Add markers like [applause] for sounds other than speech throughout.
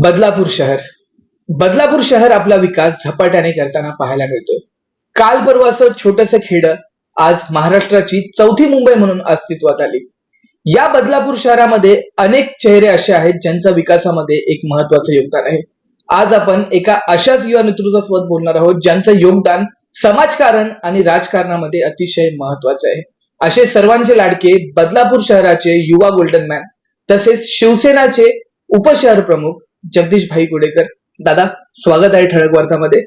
बदलापूर शहर. बदलापूर शहर आपला विकास झपाट्याने करताना पाहायला मिळतोय. काल परवा असं छोटस खेड आज महाराष्ट्राची चौथी मुंबई म्हणून अस्तित्वात आली. या बदलापूर शहरामध्ये अनेक चेहरे असे आहेत ज्यांचा विकासामध्ये एक महत्वाचं योगदान आहे. आज आपण एका अशाच युवा नेतृत्वासोबत बोलणार आहोत ज्यांचं योगदान समाजकारण आणि राजकारणामध्ये अतिशय महत्वाचं आहे. असे सर्वांचे लाडके बदलापूर शहराचे युवा गोल्डन मॅन तसेच शिवसेनाचे उपशहर प्रमुख जगदीश भाई गुडेकर. दादा स्वागत आहे ठळक वार्तामध्ये.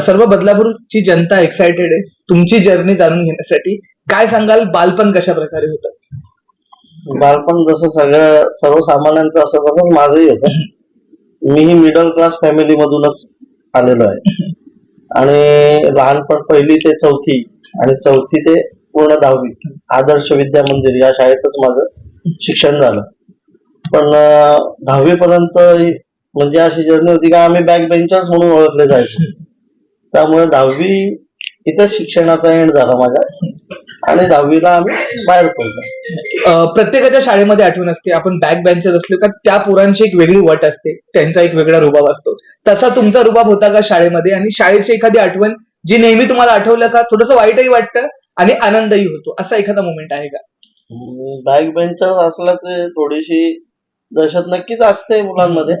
सर्व बदलापूरची जनता एक्सायटेड आहे. तुमची जर्नी जाणून घेण्यासाठी. काय सांगाल? बालपण कशा प्रकारे होतं? बालपण जसं सगळं सर्वसामान्यांचं असं तसंच माझंही होतं. मीही मिडल क्लास फॅमिली मधूनच आलेलो आहे. आणि लहानपण पहिली ते चौथी आणि चौथी ते पूर्ण दहावी आदर्श विद्या मंदिर या शाळेतच माझं शिक्षण झालं. पण दहावी पर्यंत म्हणजे अशी जर्नी होती का आम्ही बॅक बेंचर्स म्हणून ओळखले जायचो. त्यामुळे दहावी इथंच शिक्षणाचा एंड झाला माझा आणि दहावीला आम्ही बाहेर पडलो. प्रत्येकाच्या शाळेमध्ये आठवण असते आपण बॅक बेंचर असले का त्या पोरांची एक वेगळी वट असते त्यांचा एक वेगळा रुबाब असतो. तसा तुमचा रुबाब होता का शाळेमध्ये? आणि शाळेची एखादी आठवण जी नेहमी तुम्हाला आठवलं का? थोडस वाईटही वाटतं आणि आनंदही होतो. असा एखादा मोमेंट आहे का? बॅक बेंचर असल्याचे थोडीशी दहशत नक्कीच असते मुलांमध्ये.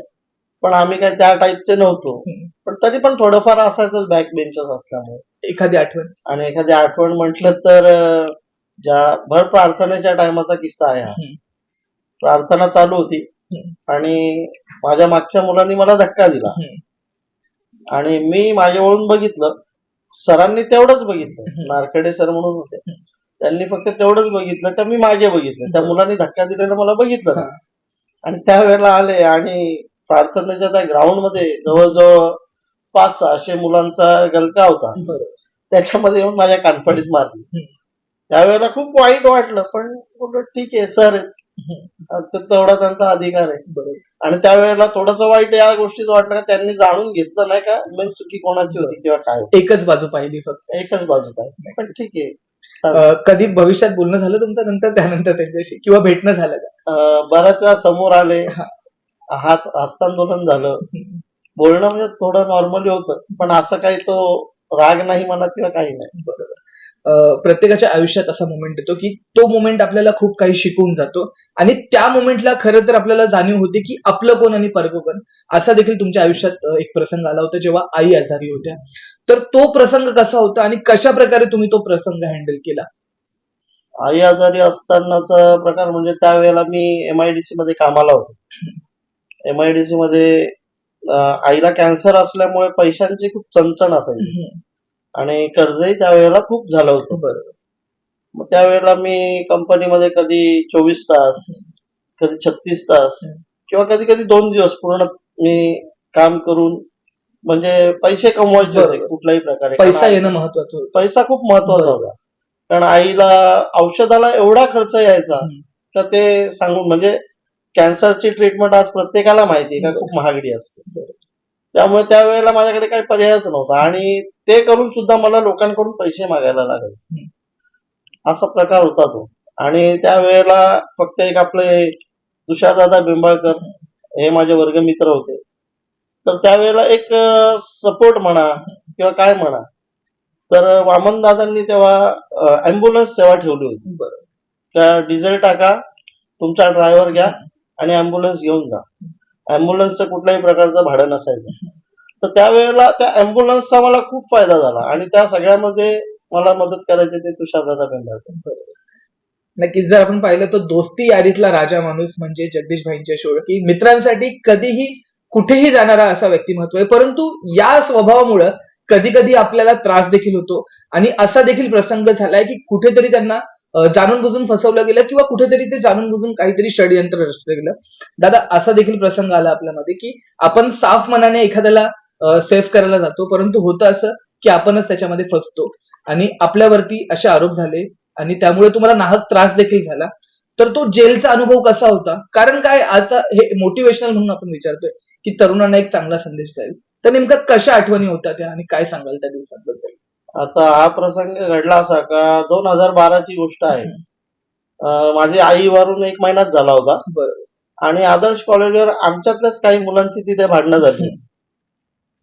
पण आम्ही काय त्या टाईपचे नव्हतो. पण तरी पण थोडंफार असायचंच बॅक बेंचर्स असल्यामुळे. एखादी आठवण. आणि एखादी आठवण म्हटलं तर ज्या भर प्रार्थनेच्या टायमाचा किस्सा आहे हा. प्रार्थना चालू होती. आणि माझ्या मागच्या मुलांनी मला धक्का दिला. आणि मी माझ्या वळून बघितलं. सरांनी तेवढंच बघितलं. नारकडे सर म्हणून होते. त्यांनी फक्त तेवढंच बघितलं का मी मागे बघितलं. त्या मुलांनी धक्का दिलेला मला बघितलं. आणि त्यावेळेला आले आणि प्रार्थनेच्या त्या ग्राउंडमध्ये जवळजवळ पाच सहाशे मुलांचा गलका होता. त्याच्यामध्ये येऊन माझ्या कानफडीत मारली. त्यावेळेला खूप वाईट वाटलं पण ठीक आहे सर. तेवढा त्यांचा अधिकार आहे. आणि त्यावेळेला थोडस वाईट या गोष्टीचं वाटलं का त्यांनी जाणून घेतलं नाही का मेन चुकी कोणाची होती किंवा काय. एकच बाजू पाहिली फक्त. एकच बाजू आहे पण ठीक आहे. कधी भविष्यात बोलणं झालं तुमचं नंतर त्यानंतर त्यांच्याशी? किंवा भेटणं झालं का? बऱ्याच वेळा समोर आले. हात हस्तांदोलन झालं. बोलणं म्हणजे थोडं नॉर्मली होतं. पण असं काही तो राग नाही म्हणत किंवा काही नाही. बरोबर. प्रत्येकाच्या आयुष्यात असा मोमेंट येतो की तो मोमेंट आपल्याला खूप काही शिकवून जातो. आणि त्या मोमेंटला खरं तर आपल्याला जाणीव होते की आपलं कोण आणि परक कोण. असा देखील तुमच्या आयुष्यात एक प्रसंग आला होता जेव्हा आई आजारी होत्या. तर तो प्रसंग कसा होता आणि कशा प्रकारे तुम्ही तो प्रसंग हँडल केला? आई आजारी असतानाचा प्रकार म्हणजे त्यावेळेला मी एमआयडीसी मध्ये कामाला होतो. एमआयडीसी मध्ये अं, आईला कॅन्सर असल्यामुळे पैशांची खूप चणचण असायची. आणि कर्जही त्यावेळेला खूप झालं होतं. बरोबर. मग त्यावेळेला मी कंपनीमध्ये कधी चोवीस तास कधी छत्तीस तास. किंवा कधी कधी दोन दिवस पूर्ण मी काम करून म्हणजे पैसे कमवायचे होते बरोबर. कुठल्याही प्रकारे पैसा कारण येणं महत्वाचं होतं पैसा खूप महत्त्वाचा बरोबर. होता कारण आईला औषधाला एवढा खर्च यायचा हम्म. तर ते सांगून म्हणजे कॅन्सरची ट्रीटमेंट आज प्रत्येकाला माहिती आहे का खूप महागडी असते बरोबर. त्यामुळे त्यावेळेला माझ्याकडे काही पर्यायच नव्हता आणि ते करून सुद्धा मला लोकांकडून पैसे मागायला लागायचे. असा प्रकार होता तो आणि त्यावेळेला फक्त एक आपले तुषारदादा बिंबाळकर हे माझे वर्गमित्र होते तर त्यावेळेला एक सपोर्ट म्हणा किंवा काय म्हणा. तर वामन दादांनी तेव्हा अँब्युलन्स सेवा ठेवली होती. त्या डिझेल टाका तुमचा ड्रायव्हर घ्या आणि अँब्युलन्स घेऊन जा. अँब्युलन्सचं कुठल्याही प्रकारचं भाडं नसायचं. तर त्यावेळेला त्या अँब्युलन्सचा मला खूप फायदा झाला आणि त्या सगळ्यामध्ये मला मदत करायचे ते तुषारदादा बेंडाळकर नक्कीच जर आपण पाहिलं तर दोस्ती यादीतला राजा माणूस म्हणजे जगदीश भाईंच्या शोळ की मित्रांसाठी कधीही कुठेही जाणारा असा व्यक्तिमत्व आहे. परंतु या स्वभावामुळं कधी कधी आपल्याला त्रास देखील होतो. आणि असा देखील प्रसंग झालाय की कुठेतरी त्यांना जाणून बुजून फसवलं गेलं किंवा कुठेतरी ते जाणून बुजून काहीतरी षडयंत्र रचलं गेलं. दादा असा देखील प्रसंग आला आपल्यामध्ये की आपण साफ मनाने एखाद्याला सेफ करायला जातो. परंतु होतं असं की आपणच त्याच्यामध्ये फसतो. आणि आपल्यावरती असे आरोप झाले आणि त्यामुळे तुम्हाला नाहक त्रास देखील झाला. तर तो जेलचा अनुभव कसा होता? कारण काय आता हे मोटिवेशनल म्हणून आपण विचारतोय. की तरुणांना एक चांगला संदेश जाईल. तर नेमका कशा आठवणी होत्या त्या आणि काय सांगाल त्या दिवसांबद्दल? आता हा प्रसंग घडला असा का दोन हजार बाराची गोष्ट आहे. माझी आई वरून एक महिनाच झाला होता. बरोबर आणि आदर्श कॉलेजवर आमच्यातल्याच काही मुलांची तिथे भांडणं झाली.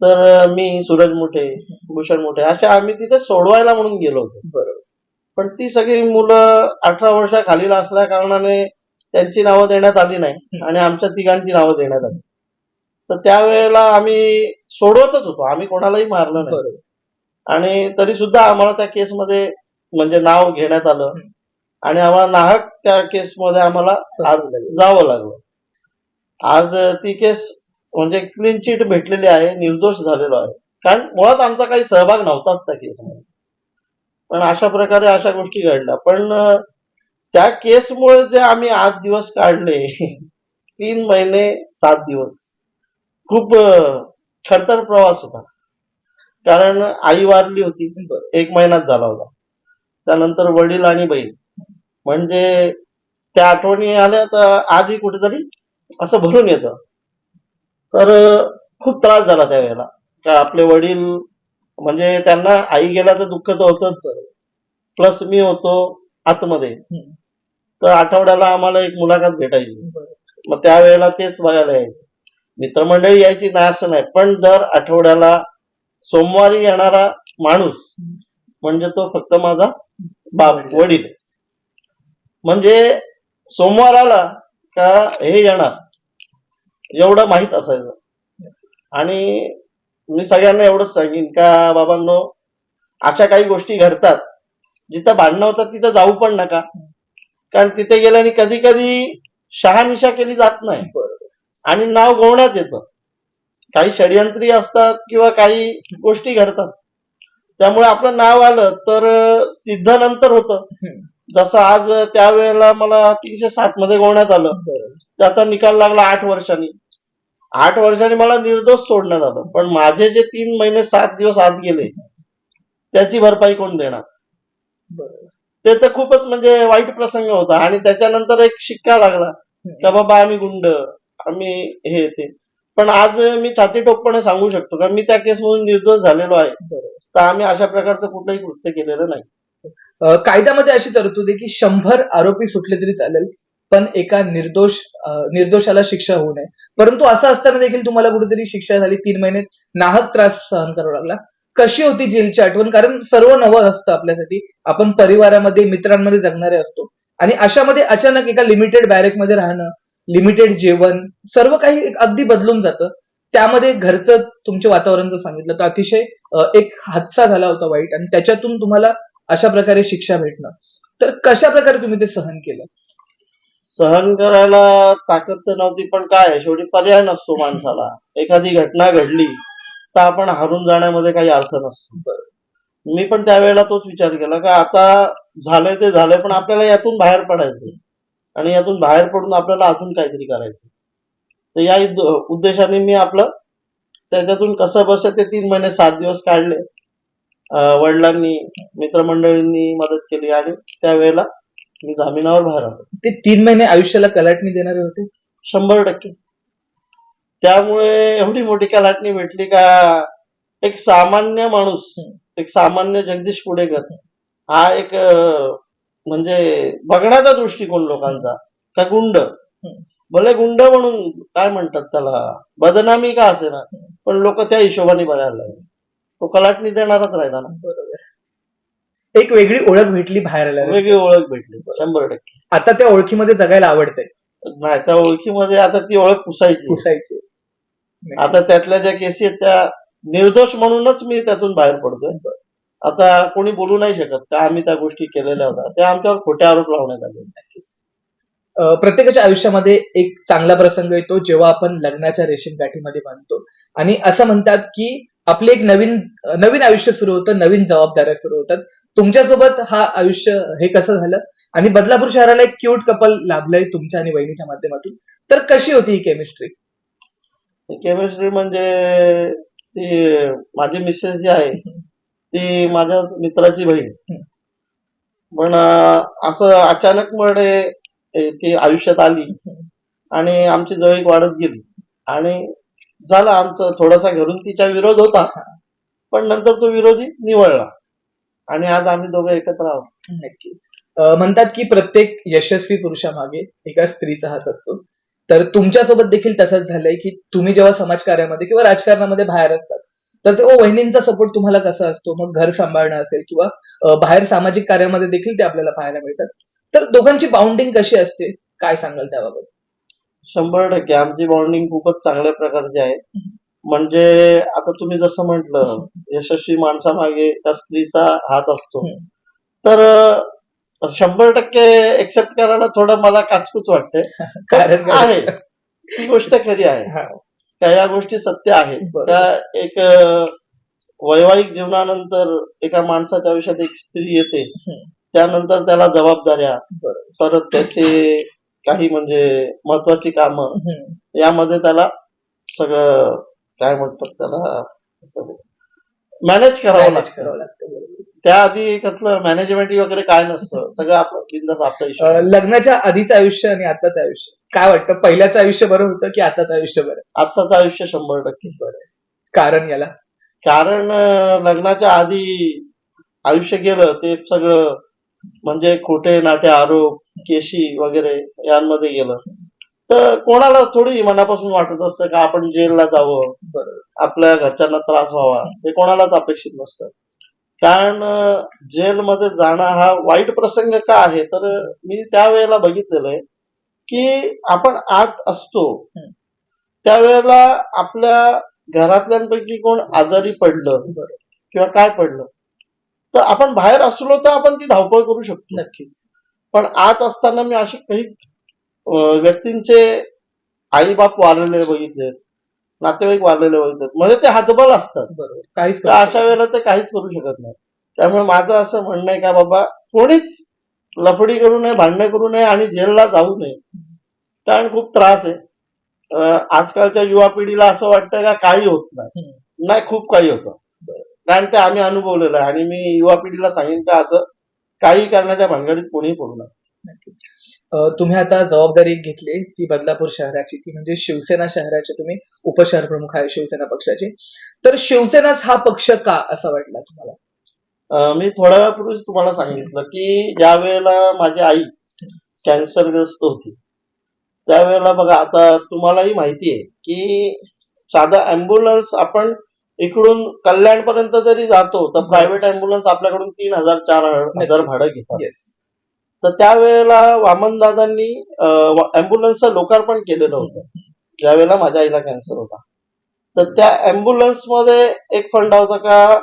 तर मी सूरज मोठे भूषण मोठे अशा आम्ही तिथे सोडवायला म्हणून गेलो होतो. बरोबर पण ती सगळी मुलं अठरा वर्षाखालील असल्या कारणाने त्यांची नावं देण्यात आली नाही. आणि आमच्या तिघांची नावं देण्यात आली. तर त्यावेळेला आम्ही सोडवतच होतो. आम्ही कोणालाही मारलं नाही. आणि तरी सुद्धा आम्हाला त्या केसमध्ये म्हणजे नाव घेण्यात आलं. आणि आम्हाला नाहक त्या केसमध्ये आम्हाला आज. जावं लागलं. आज ती केस म्हणजे क्लीन चिट भेटलेली आहे निर्दोष झालेलो आहे. कारण मुळात आमचा काही सहभाग नव्हताच त्या केसमध्ये. पण अशा प्रकारे अशा गोष्टी घडल्या. पण त्या केसमुळे जे आम्ही आठ दिवस काढले [laughs] तीन महिने सात दिवस. खूप खडतर प्रवास होता. कारण आई वारली होती. एक महिनाच झाला होता. त्यानंतर वडील आणि बहीण. म्हणजे त्या आठवणी आल्या तर आजही कुठेतरी असं भरून येतं. तर खूप त्रास झाला त्यावेळेला. का आपले वडील म्हणजे त्यांना आई गेल्याचं दुःख तर होतच. प्लस मी होतो आतमध्ये. तर आठवड्याला आम्हाला एक मुलाखत भेटायची. मग त्यावेळेला तेच बघायला यायचे. मित्रमंडळी यायची नाही असं नाही. पण दर आठवड्याला सोमवारी येणारा माणूस म्हणजे तो फक्त माझा बाप वडील. म्हणजे सोमवार आला का हे येणार. एवढं माहीत असायचं. आणि मी सगळ्यांना एवढंच सांगेन का बाबांनो अशा काही गोष्टी घडतात. जिथं भांडणं होतात तिथं जाऊ पण नका. कारण तिथे गेल्याने कधी कधी शहानिशा केली जात नाही. आणि नाव गोवण्यात येतं. काही षडयंत्री असतात किंवा काही गोष्टी घडतात. त्यामुळे आपलं नाव आलं तर सिद्ध नंतर होतं. जसं आज त्यावेळेला मला तीनशे सात मध्ये गोवण्यात आलं. त्याचा निकाल लागला आठ वर्षांनी. आठ वर्षांनी मला निर्दोष सोडण्यात आलं. पण माझे जे तीन महिने सात दिवस आत गेले त्याची भरपाई कोण देणार? ते तर खूपच म्हणजे वाईट प्रसंग होता. आणि त्याच्यानंतर एक शिक्का लागला. का बाबा आम्ही गुंड. आम्ही हे ते. पण आज मी छाती टोकपणे सांगू शकतो का? मी त्या केसमधून निर्दोष झालेलो आहे. तर आम्ही अशा प्रकारचं कुठलंही कृत्य केलेलं नाही. कायद्यामध्ये अशी तरतूद आहे की शंभर आरोपी सुटले तरी चालेल पण एका निर्दोष निर्दोषाला शिक्षा होऊ नये. परंतु असं असताना देखील तुम्हाला कुठेतरी शिक्षा झाली तीन महिने नाहक त्रास सहन करावा लागला. कशी होती जेलची आठवण? कारण सर्व नवं असतं आपल्यासाठी. आपण परिवारामध्ये मित्रांमध्ये जगणारे असतो. आणि अशामध्ये अचानक एका लिमिटेड बॅरेकमध्ये राहणं लिमिटेड जेवण सर्व काही अगदी बदलून जातं. त्यामध्ये घरचं तुमच्या वातावरण जर सांगितलं तर अतिशय एक हादसा झाला होता वाईट आणि त्याच्यातून तुम्हाला अशा प्रकारे शिक्षा भेटणं. तर कशा प्रकारे तुम्ही ते सहन केलं? सहन करायला ताकद तर नव्हती पण काय शेवटी पर्याय नसतो माणसाला. एखादी घटना घडली तर आपण हारून जाण्यामध्ये काही अर्थ नसतो. मी पण त्यावेळेला तोच विचार केला का आता झालंय ते झालंय पण आपल्याला यातून बाहेर पडायचंय. आणि यातून बाहेर पडून आपल्याला अजून काहीतरी करायचं. तर या उद्देशाने मी आपलं त्याच्यातून कसं बस ते तीन महिने सात दिवस काढले. वडिलांनी मित्रमंडळींनी मदत केली आणि त्यावेळेला मी जामिनावर बाहेर आलो. ते तीन महिने आयुष्याला कलाटणी देणारे होते? शंभर टक्के. त्यामुळे एवढी मोठी कलाटणी भेटली का एक सामान्य माणूस एक सामान्य जगदीश पुढेकर हा एक म्हणजे बघण्याचा दृष्टिकोन लोकांचा. का गुंड? भले गुंड म्हणून काय म्हणतात त्याला? बदनामी का असे ना पण लोक त्या हिशोबाने बघायला लागले. तो कलाटणी देणारच राहिला ना. बरोबर. एक वेगळी ओळख भेटली बाहेर आल्यावर. वेगळी ओळख भेटली. शंभर टक्के. आता त्या ओळखीमध्ये जगायला आवडतंय. नाही त्या ओळखीमध्ये आता ती ओळख पुसायची. पुसायची. आता त्यातल्या ज्या केसी आहेत त्या निर्दोष म्हणूनच मी त्यातून बाहेर पडतोय. आता कोणी बोलू नाही शकत का आम्ही त्या गोष्टी केलेल्या होत्या. त्या आमच्यावर खोटे आरोप लावण्यात आले. प्रत्येकाच्या आयुष्यामध्ये एक चांगला प्रसंग येतो जेव्हा आपण लग्नाच्या रेशीम गाठीमध्ये बांधतो. आणि असं म्हणतात की आपले एक नवीन नवीन आयुष्य सुरू होतं नवीन जबाबदाऱ्या सुरू होतात. तुमच्यासोबत हा आयुष्य हे कसं झालं? आणि बदलापूर शहराला एक क्यूट कपल लाभलंय तुमच्या आणि वहिनीच्या माध्यमातून. तर कशी होती ही केमिस्ट्री केमिस्ट्री म्हणजे ती माझी मिसेस जी आहे ती माझ्या मित्राची बहीण. पण असं अचानक मध्ये ती आयुष्यात आली. आणि आमची जवळीक वाढत गेली. आणि झालं आमचं थोडासा घरून तिचा विरोध होता. पण नंतर तो विरोधी निवळला. आणि आज आम्ही दोघं एकत्र आहोत. नक्कीच. म्हणतात की प्रत्येक यशस्वी पुरुषामागे एका स्त्रीचा हात असतो. तर तुमच्यासोबत देखील तसंच झालंय की तुम्ही जेव्हा समाजकार्यामध्ये किंवा राजकारणामध्ये बाहेर असतात तर तेव्हा वहिनींचा सपोर्ट तुम्हाला कसा असतो? मग घर सांभाळणं असेल किंवा बाहेर सामाजिक कार्यामध्ये देखील ते आपल्याला पाहायला मिळतात. तर दोघांची बाउंडिंग कशी असते? काय सांगाल त्याबाबत? शंभर टक्के. आमची बॉन्डिंग खूपच चांगल्या प्रकारची आहे. म्हणजे आता तुम्ही जसं म्हटलं यशस्वी माणसामागे त्या स्त्रीचा हात असतो. तर शंभर टक्के एक्सेप्ट करायला थोडं मला काचकूच वाटते [laughs] कारण काय? आहे. [laughs] ती गोष्ट खरी आहे. हा, का या गोष्टी सत्य आहेत. का एक वैवाहिक जीवनानंतर एका माणसाच्या आयुष्यात एक स्त्री येते. त्यानंतर त्याला जबाबदाऱ्या. परत त्याचे काही म्हणजे महत्वाची कामं. यामध्ये त्याला सगळं काय म्हणतात त्याला मॅनेज करावं लागतं करावं लागतं बरोबर. त्याआधी कसलं मॅनेजमेंट वगैरे काय नसतं. सगळं आपलं बिंदास आपलं अं, हिशोब लग्नाच्या आधीचं आयुष्य आणि आताचं आयुष्य. काय वाटतं? पहिल्याचं आयुष्य बरं होतं की आताचं आयुष्य बरं? आत्ताचं आयुष्य शंभर टक्के बरं आहे. कारण याला? कारण अं, लग्नाच्या आधी आयुष्य गेलं ते सगळं म्हणजे खोटे नाटे आरोप केशी वगैरे यांमध्ये गेलं. तर कोणाला थोडी मनापासून वाटत असतं का आपण जेलला जावं आपल्या घरच्यांना त्रास व्हावा हे कोणालाच अपेक्षित नसतं. कारण जेलमध्ये जाणं हा वाईट प्रसंग का आहे? तर मी त्यावेळेला बघितलेलं आहे की आपण आत असतो. त्यावेळेला आपल्या घरातल्यांपैकी कोण आजारी पडलं किंवा काय पडलं तर आपण बाहेर असलो तर आपण ती धावपळ करू शकतो. नक्कीच. पण आत असताना मी असे काही व्यक्तींचे आई बाप वारलेले बघितले नातेवाईक वारलेले बघितले म्हणजे ते हातबल असतात. काहीच करू अशा वेळेला ते काहीच करू शकत नाही. त्यामुळे माझं असं म्हणणं आहे का बाबा कोणीच लफडी करू नये भांडणं करू नये आणि जेलला जाऊ नये. कारण खूप त्रास आहे. आजकालच्या युवा पिढीला असं वाटतं का काही होत नाही. नाही खूप काही होतं. कारण ते आम्ही अनुभवलेलं आहे. आणि मी युवा पिढीला सांगेन का असं काही करण्याच्या भानगडीत कोणी पडू नये. तुम्ही आता जबाबदारी घेतली ती बदलापूर शहराची. ती म्हणजे शिवसेना शहराचे तुम्ही उपशहर प्रमुख आहे शिवसेना पक्षाचे. तर शिवसेनाच हा पक्ष का असा वाटला तुम्हाला? मी थोड्या वेळापूर्वीच तुम्हाला सांगितलं की ज्या वेळेला माझी आई कॅन्सरग्रस्त होती त्यावेळेला बघा आता तुम्हालाही माहिती आहे की साधा अँब्युलन्स आपण इकडून कल्याणपर्यंत जरी जातो तर प्रायव्हेट अँब्युलन्स आपल्याकडून तीन हजार चार हजार भाडं घेतात. तर त्यावेळेला वामनदादांनी अँब्युलन्सचं लोकार्पण केलेलं होतं. ज्यावेळेला माझ्या आईला कॅन्सर होता. तर त्या अँब्युलन्समध्ये एक फंडा होता का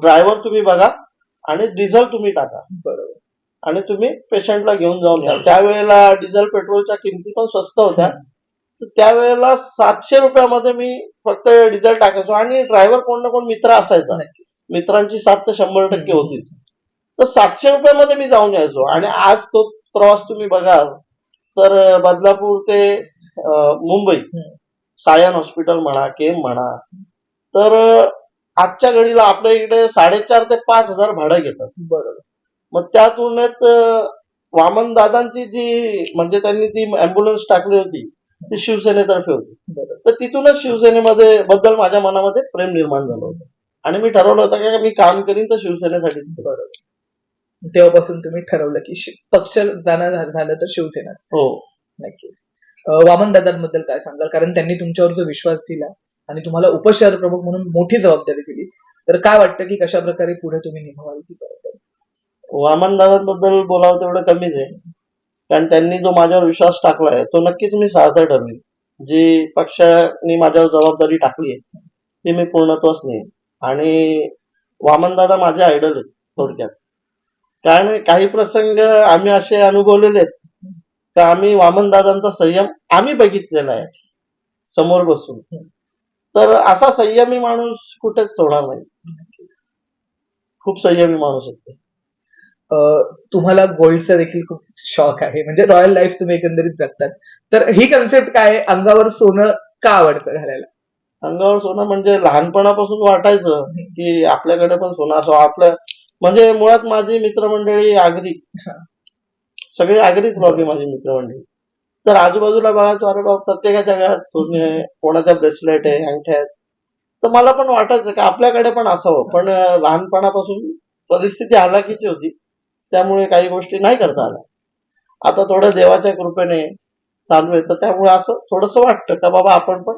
ड्रायव्हर तुम्ही बघा आणि डिझेल तुम्ही टाका. बरोबर. आणि तुम्ही पेशंटला घेऊन जाऊन या त्यावेळेला डिझेल पेट्रोलच्या किमती पण स्वस्त होत्या. तर त्यावेळेला सातशे रुपयामध्ये मी फक्त डिझेल टाकायचो. आणि ड्रायव्हर कोण ना कोण मित्र असायचा. मित्रांची साथ तर शंभर टक्के. होतीच. तर सातशे रुपयामध्ये मी जाऊन यायचो. आणि आज तो प्रवास तुम्ही बघाल तर बदलापूर ते मुंबई. सायन हॉस्पिटल म्हणा केम म्हणा. तर आजच्या घडीला आपल्या इकडे साडेचार ते पाच हजार भाडं घेतात. बरोबर. मग त्या तुलनेत वामन दादांची जी म्हणजे त्यांनी ती अँब्युलन्स टाकली होती ती शिवसेनेतर्फे होती. तर तिथूनच शिवसेनेमध्ये बद्दल माझ्या मनामध्ये प्रेम निर्माण झालं होतं. आणि मी ठरवलं होतं की मी काम करीन तर शिवसेनेसाठीच. बरोबर. तेव्हापासून तुम्ही ठरवलं की पक्ष जाणं झालं तर शिवसेना. हो. नक्की. वामन दादांबद्दल काय सांगाल? कारण त्यांनी तुमच्यावर जो विश्वास दिला आणि तुम्हाला उपशहर प्रमुख म्हणून मोठी जबाबदारी दिली तर काय वाटतं की कशा प्रकारे पुढे तुम्ही निभावाल ती जबाबदारी? वामन दादांबद्दल बोलावं तेवढं कमीच आहे. कारण त्यांनी जो माझ्यावर विश्वास टाकलाय तो नक्कीच मी सार्थ ठरवेल जी पक्षाने माझ्यावर जबाबदारी टाकली आहे ती मी पूर्णत्वास नेईन. आणि वामन दादा माझे आयडल आहेत थोडक्यात. कारण काही प्रसंग आम्ही असे अनुभवलेले आहेत का आम्ही वामन दादांचा संयम आम्ही बघितलेला आहे. समोर बसून. तर असा संयमी माणूस कुठेच सोडणार नाही. खूप संयमी माणूस आहे ते. अं, तुम्हाला गोल्डचा देखील खूप शॉक आहे. म्हणजे रॉयल लाईफ तुम्ही एकंदरीत जगतात. तर ही कन्सेप्ट काय? आहे? अंगावर सोनं का आवडतं घालायला? अंगावर सोनं म्हणजे लहानपणापासून वाटायचं की आपल्याकडे पण सोनं असावं आपलं म्हणजे मुळात माझी मित्रमंडळी आगरी. सगळी आगरीच लॉबी माझी मित्रमंडळी. तर आजूबाजूला बघायचं अरे बाबा प्रत्येकाच्या घरात सोने आहे कोणाच्या ब्रेसलेट आहे अंगठ्या आहेत. तर मला पण वाटायचं की आपल्याकडे पण असावं. पण लहानपणापासून परिस्थिती हालाकीची होती. त्यामुळे काही गोष्टी नाही करता आल्या. आता थोड्या देवाच्या कृपेने चालू आहे. तर त्यामुळे असं थोडस वाटतं का बाबा आपण पण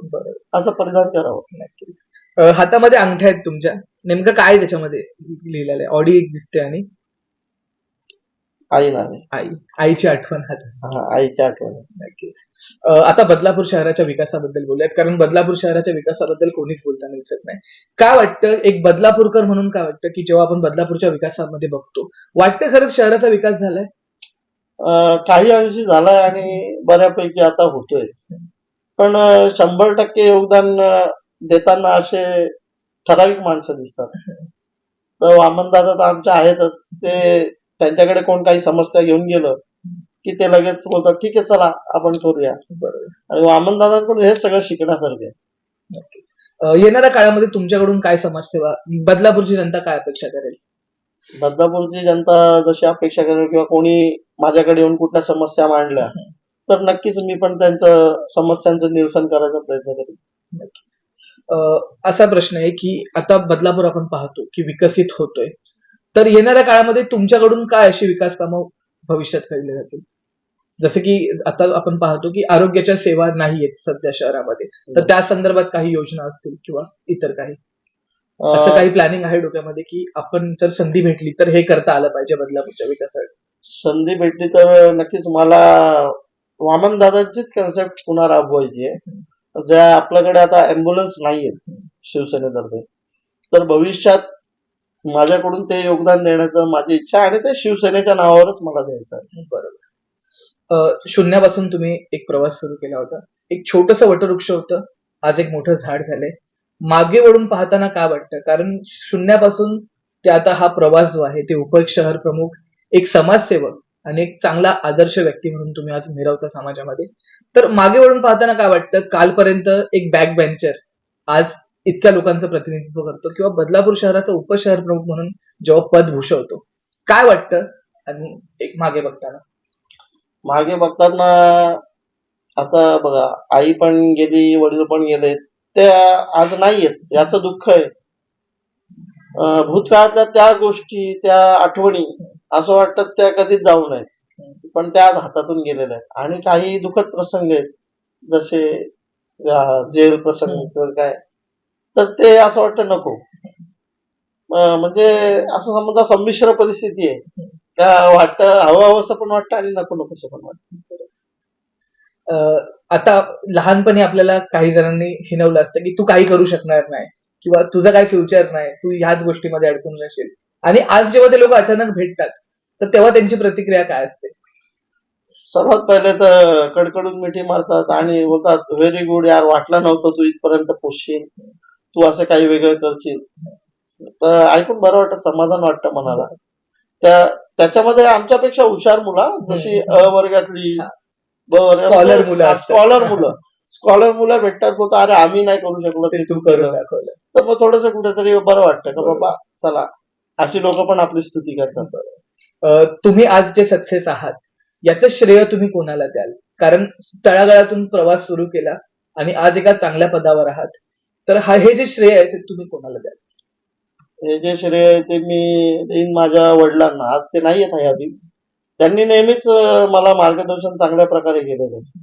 असं परिधान करावं. हातामध्ये अंगठ्या आहेत तुमच्या? नेमकं काय त्याच्यामध्ये? लिहिलेलं आहे. ऑडी एक दिसते आणि आई आई. आईची आठवण हा आईच्या आठवणी. नक्कीच. आता बदलापूर शहराच्या विकासाबद्दल बोलूयात. कारण बदलापूर शहराच्या विकासाबद्दल कोणीच बोलताना दिसत नाही. काय वाटतं एक बदलापूरकर म्हणून काय वाटतं की जेव्हा आपण बदलापूरच्या विकासामध्ये बघतो वाटतं खरंच शहराचा विकास झालाय? काही अंशी झालाय आणि बऱ्यापैकी आता होतोय. पण शंभर टक्के योगदान देताना असे ठराविक माणसं दिसतात. तर वामनदादा तर आमचे आहेतच. ते त्यांच्याकडे कोण काही समस्या घेऊन गेलं की ते लगेच बोलतात ठीक आहे चला आपण करूया. आणि वामनदादांकडून हे सगळं शिकण्यासारखं आहे येणाऱ्या काळामध्ये तुमच्याकडून काय समाजसेवा बदलापूरची जनता काय अपेक्षा करेल? बदलापूरची जनता जशी अपेक्षा करेल किंवा कोणी माझ्याकडे येऊन कुठल्या समस्या मांडल्या तर नक्कीच मी पण त्यांचं समस्यांचं निरसन करायचा प्रयत्न करेन. नक्कीच. असा प्रश्न आहे की आता बदलापूर आपण पाहतो की विकसित होतोय. तर येणाऱ्या काळामध्ये तुमच्याकडून काय अशी विकास कामं भविष्यात केली जातील? जसं की आता आपण पाहतो की आरोग्याच्या सेवा नाही आहेत सध्या शहरामध्ये. तर त्या संदर्भात काही योजना असतील किंवा इतर काही? असं काही प्लॅनिंग आहे डोक्यामध्ये की आपण जर संधी भेटली तर हे करता आलं पाहिजे बदलापूरच्या विकासासाठी? संधी भेटली तर नक्कीच मला वामन दादांचीच कन्सेप्ट पुन्हा राबवायची आहे. ज्या आपल्याकडे आता अम्ब्युलन्स नाहीये शिवसेनेतर्फे तर भविष्यात माझ्याकडून ते योगदान देण्याचं माझी इच्छा आहे आणि ते शिवसेनेच्या नावावरच मला द्यायचं आहे. बरोबर. शून्यापासून तुम्ही एक प्रवास सुरू केला होता. एक छोटस वटवृक्ष होतं. आज एक मोठं झाड झालंय. मागे वळून पाहताना काय वाटतं? कारण शून्यापासून ते आता हा प्रवास जो आहे ते उप शहर प्रमुख एक समाजसेवक आणि एक चांगला आदर्श व्यक्ती म्हणून तुम्ही आज मिरवता समाजामध्ये. तर मागे वळून पाहताना काय वाटतं? कालपर्यंत एक बॅक बेंचर आज इतक्या लोकांचं प्रतिनिधित्व करतो किंवा बदलापूर शहराचा उपशहर प्रमुख म्हणून जेव्हा पद भूषवतो. काय वाटतं? आणि एक मागे बघताना. मागे बघताना आता बघा आई पण गेली वडील पण गेले ते आज नाहीयेत याचं दुःख आहे. भूतकाळातल्या त्या गोष्टी त्या आठवणी असं वाटतं त्या कधीच जाऊ नयेत. पण त्या आज हातातून गेलेल्या आहेत. आणि काही दुःखद प्रसंग आहेत. जसे जेल प्रसंग किंवा काय. तर ते असं वाटतं नको. म्हणजे असं समजा संमिश्र परिस्थिती आहे. का वाटतं हवं हवंसं पण वाटतं आणि नको नकोसं पण वाटतं. आता लहानपणी आपल्याला काही जणांनी हिनवलं असतं की तू काही करू शकणार नाही. किंवा तुझं काही फ्युचर नाही. तू ह्याच गोष्टीमध्ये अडकून राहशील आणि आज जेव्हा ते लोक अचानक भेटतात तर तेव्हा त्यांची प्रतिक्रिया काय असते? सर्वात पहिले तर कडकडून मिठी मारतात आणि बोलतात व्हेरी गुड यार वाटलं नव्हतं तू इथपर्यंत पोचशील. तू असं काही वेगळं करशील. तर ऐकून बरं वाटतं समाधान वाटतं मनाला. त्या त्याच्यामध्ये आमच्यापेक्षा हुशार मुलं जशी अ वर्गातली Scholar मुलं. स्कॉलर मुलं. स्कॉलर मुलं भेटतात बोलतात अरे आम्ही नाही करू शकलो. ते ते केलं दाखवलं. तर मग थोडस कुठेतरी बरं वाटतं का बाबा चला. अशी लोक पण आपली स्तुती करतात. अं, तुम्ही आज जे सक्सेस आहात याचं श्रेय तुम्ही कोणाला द्याल? कारण तळागाळातून प्रवास सुरू केला आणि आज एका चांगल्या पदावर आहात. तर हा हे जे श्रेय आहे ते तुम्ही कोणाला द्याल? हे जे श्रेय आहे ते मी देईन माझ्या वडिलांना आज ते नाही येत आहे आधी त्यांनी नेहमीच अं, मला मार्गदर्शन चांगल्या प्रकारे केलेलं आहे.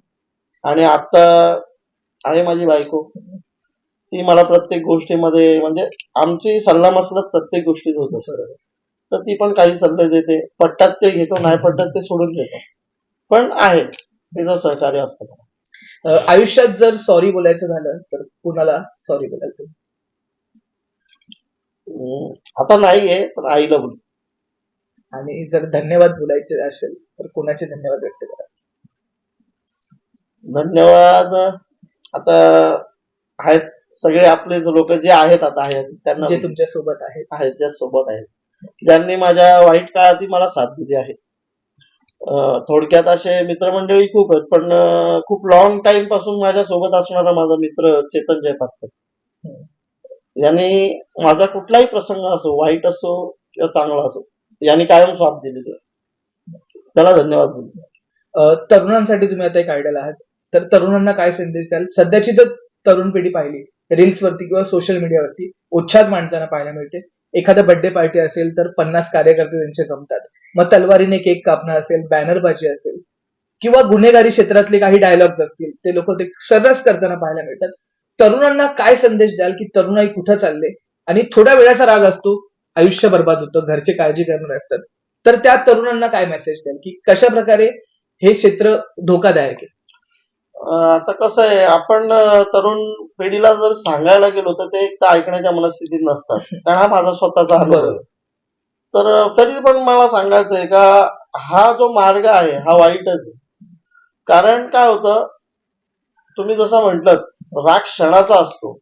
आणि आता आहे माझी बायको. ती मला प्रत्येक गोष्टीमध्ये म्हणजे आमची सल्ला मसलत प्रत्येक गोष्टीत होत असते. तर ती पण काही सल्ले देते. पट्टात ते घेतो नाही पट्टात ते सोडून देतो. पण आहे. तिचं सहकार्य असतं. आयुष्यात जर सॉरी बोलायचं झालं तर कुणाला सॉरी हम्म, आता नाहीये पण आईला बोल. आणि जर धन्यवाद बोलायचे असेल तर कुणाचे धन्यवाद व्यक्त करा धन्यवाद. आता आहेत सगळे आपले लोक जे आहेत आता आहेत त्यांना जे तुमच्यासोबत आहेत. आहेत ज्या सोबत आहेत. ज्यांनी माझ्या वाईट काळातही मला साथ दिली आहे. थोडक्यात असे मित्रमंडळी खूप आहेत पण खूप लॉंग टाइमपासून माझ्या सोबत असणारा माझा मित्र चेतन जयपाटकर. यांनी माझा कुठलाही प्रसंग असो वाईट असो किंवा चांगला असो यांनी कायम साथ दिलेली आहे. त्याला धन्यवाद तरुणांसाठी तुम्ही आता एक आयडल आहात. तर तरुणांना काय संदेश द्याल? सध्याची जर तरुण पिढी पाहिली रील्स वरती किंवा सोशल मीडियावरती उच्छाद मांडताना पाहायला मिळते. एखादा बर्थडे पार्टी असेल तर पन्नास कार्यकर्ते त्यांचे जमतात. मग तलवारीने केक कापणं असेल बॅनरबाजी असेल किंवा गुन्हेगारी क्षेत्रातले काही डायलॉग्स असतील ते लोक ते सर्रास करताना पाहायला मिळतात. तरुणांना काय संदेश द्याल की तरुणाई कुठं चालले? आणि थोड्या वेळाचा राग असतो आयुष्य बर्बाद होतं घरचे काळजी करणारे असतात. तर त्या तरुणांना काय मेसेज द्याल? की कशा प्रकारे हे क्षेत्र धोकादायक आहे? आता कसं आहे आपण तरुण पिढीला जर सांगायला गेलो तर ते एक ऐकण्याच्या मनस्थितीत नसतात. कारण हा माझा स्वतःचा अनुभव. तर तरी पण मला सांगायचं आहे का हा जो मार्ग आहे हा वाईटच आहे. कारण काय होतं तुम्ही जसं म्हटलं राग क्षणाचा असतो.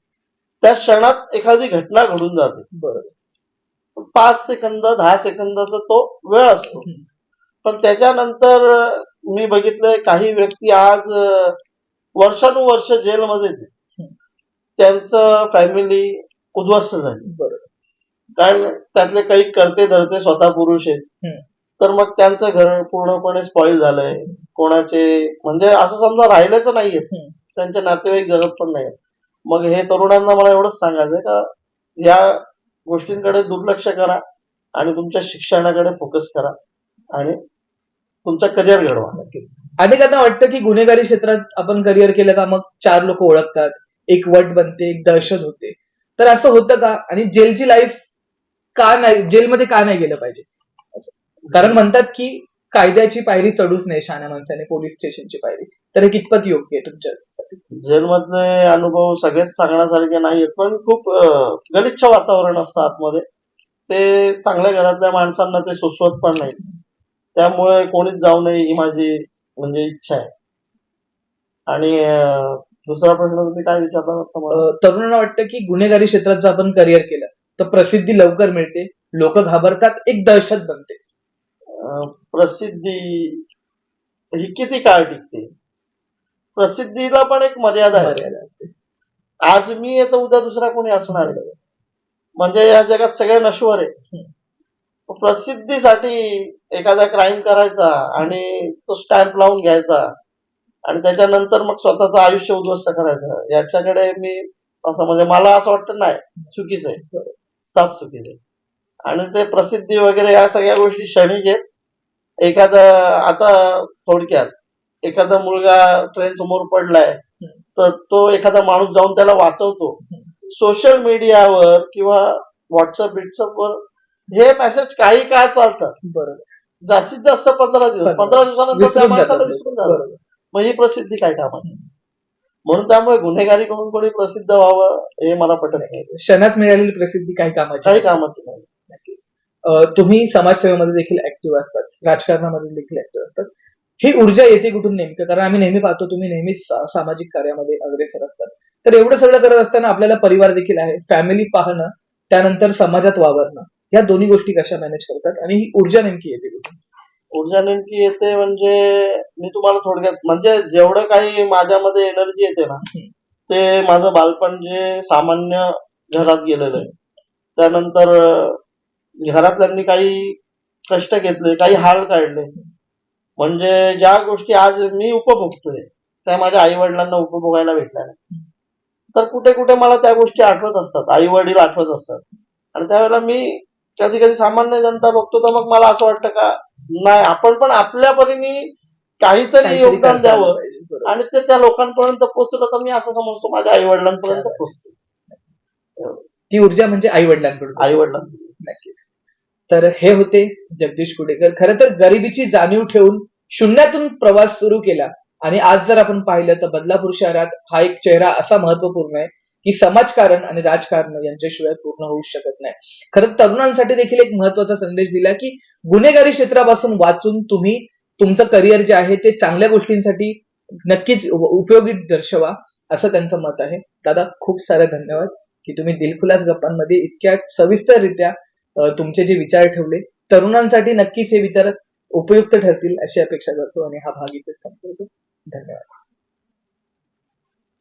त्या क्षणात एखादी घटना घडून जाते. बरोबर. पाच सेकंद दहा सेकंदाचा तो वेळ असतो. पण त्याच्यानंतर मी बघितलंय काही व्यक्ती आज वर्षानुवर्ष जेलमध्येच. त्यांचं फॅमिली उद्ध्वस्त झाली. कारण त्यातले काही करते धरते स्वतः पुरुष आहेत. तर मग त्यांचं घर पूर्णपणे स्पॉइल झालंय. कोणाचे म्हणजे असं समजा राहिलेच नाहीये. त्यांचे नातेवाईक जगत पण नाही मग हे तरुणांना मला एवढंच सांगायचंय का या गोष्टींकडे दुर्लक्ष करा आणि तुमच्या शिक्षणाकडे फोकस करा. आणि तुमचं करिअर घडवा. नक्कीच. अनेकांना वाटतं की गुन्हेगारी क्षेत्रात आपण करिअर केलं का मग चार लोक ओळखतात एक वट बनते एक दहशत होते. तर असं होतं का? आणि जेलची लाईफ का नाही जेलमध्ये का नाही गेलं पाहिजे? कारण म्हणतात की कायद्याची पायरी चढूच नाही शहाण्या माणसाने पोलीस स्टेशनची पायरी. तर हे कितपत योग्य आहे तुमच्यासाठी? जेलमधले अनुभव सगळेच सांगण्यासारखे नाहीत पण खूप गलिच्छ वातावरण असतं आतमध्ये. ते चांगल्या घरातल्या माणसांना ते सुचवत पण नाही त्यामुळे कोणीच जाऊ नये ही माझी म्हणजे इच्छा आहे. आणि दुसरा प्रश्न तुम्ही काय विचारला तरुणांना वाटतं की गुन्हेगारी क्षेत्रात जर आपण करिअर केलं तर प्रसिद्धी लवकर मिळते लोक घाबरतात एक दहशत बनते. प्रसिद्धी ही किती काळ टिकते? प्रसिद्धीला पण एक मर्यादा आहे. आज मी तर उद्या दुसरा कोणी असणार म्हणजे या जगात सगळे नश्वर आहे प्रसिद्धीसाठी एखादा क्राईम करायचा आणि तो स्टॅम्प लावून घ्यायचा आणि त्याच्यानंतर मग स्वतःचं आयुष्य उद्ध्वस्त करायचं. याच्याकडे मी असं म्हणजे मला असं वाटतं नाही चुकीचं आहे. साफ चुकीचं आहे. आणि ते प्रसिद्धी वगैरे या सगळ्या गोष्टी क्षणिक आहेत एखादा आता थोडक्यात एखादा मुलगा ट्रेन समोर पडलाय तर तो एखादा माणूस जाऊन त्याला वाचवतो. सोशल मीडियावर किंवा व्हॉट्सअप वर हे मेसेज काही काळ चालतात बरोबर. जास्तीत जास्त पंधरा दिवस. पंधरा. दिवसानंतर त्या माणसाला विसरून मग ही प्रसिद्धी काय कामाची? म्हणून त्यामुळे गुन्हेगारी करून कोणी प्रसिद्ध व्हावं हे मला पटत नाही. क्षणात मिळालेली प्रसिद्धी काही कामाची काही. कामाची नाही. तुम्ही समाजसेवेमध्ये देखील ऍक्टिव्ह असतात. राजकारणामध्ये देखील ऍक्टिव्ह असतात. ही ऊर्जा येते कुठून नेमकं? कारण आम्ही नेहमी पाहतो तुम्ही नेहमीच सा- सामाजिक कार्यामध्ये अग्रेसर असतात. तर एवढं सगळं करत असताना आपल्याला परिवार देखील आहे. फॅमिली पाहणं त्यानंतर समाजात वावरणं. या दोन्ही गोष्टी कशा मॅनेज करतात? आणि ही ऊर्जा नेमकी येते कुठून? ऊर्जा नेमकी येते म्हणजे मी तुम्हाला थोडक्यात म्हणजे जेवढं काही माझ्यामध्ये एनर्जी येते ना ते माझं बालपण जे सामान्य घरात गेलेलं आहे. त्यानंतर घरातल्यांनी काही कष्ट घेतले काही हाल काढले. म्हणजे ज्या गोष्टी आज मी उपभोगतोय त्या माझ्या आई वडिलांना उपभोगायला भेटल्या नाही तर कुठे कुठे मला त्या गोष्टी आठवत असतात आई वडील आठवत असतात. आणि त्यावेळेला मी कधी कधी सामान्य जनता बघतो तर मग मला असं वाटतं का नाही आपण पण आपल्या परीने काहीतरी योगदान द्यावं. आणि ते त्या लोकांपर्यंत पोहोचलं तर मी असं समजतो माझ्या आई वडिलांपर्यंत. पोहोचते. ती ऊर्जा म्हणजे आई वडिलांकडून आई नक्कीच. तर हे होते जगदीश कुडेकर. खरं तर गरिबीची जाणीव ठेवून शून्यातून प्रवास सुरू केला. आणि आज जर आपण पाहिलं तर बदलापूर शहरात हा एक चेहरा असा महत्त्वपूर्ण आहे. की समाजकारण आणि राजकारण यांच्याशिवाय पूर्ण होऊ शकत नाही. खरं तरुणांसाठी देखील एक महत्त्वाचा संदेश दिला की गुन्हेगारी क्षेत्रापासून वाचून तुम्ही तुमचं करिअर जे आहे ते चांगल्या गोष्टींसाठी नक्कीच उपयोगी दर्शवा असं त्यांचं मत आहे. दादा खूप सारे धन्यवाद की तुम्ही दिलखुलास गप्पांमध्ये इतक्या सविस्तररित्या तुमचे जे विचार ठेवले. तरुणांसाठी नक्कीच हे विचार उपयुक्त ठरतील अशी अपेक्षा करतो आणि हा भाग इथेच थांबवतो धन्यवाद.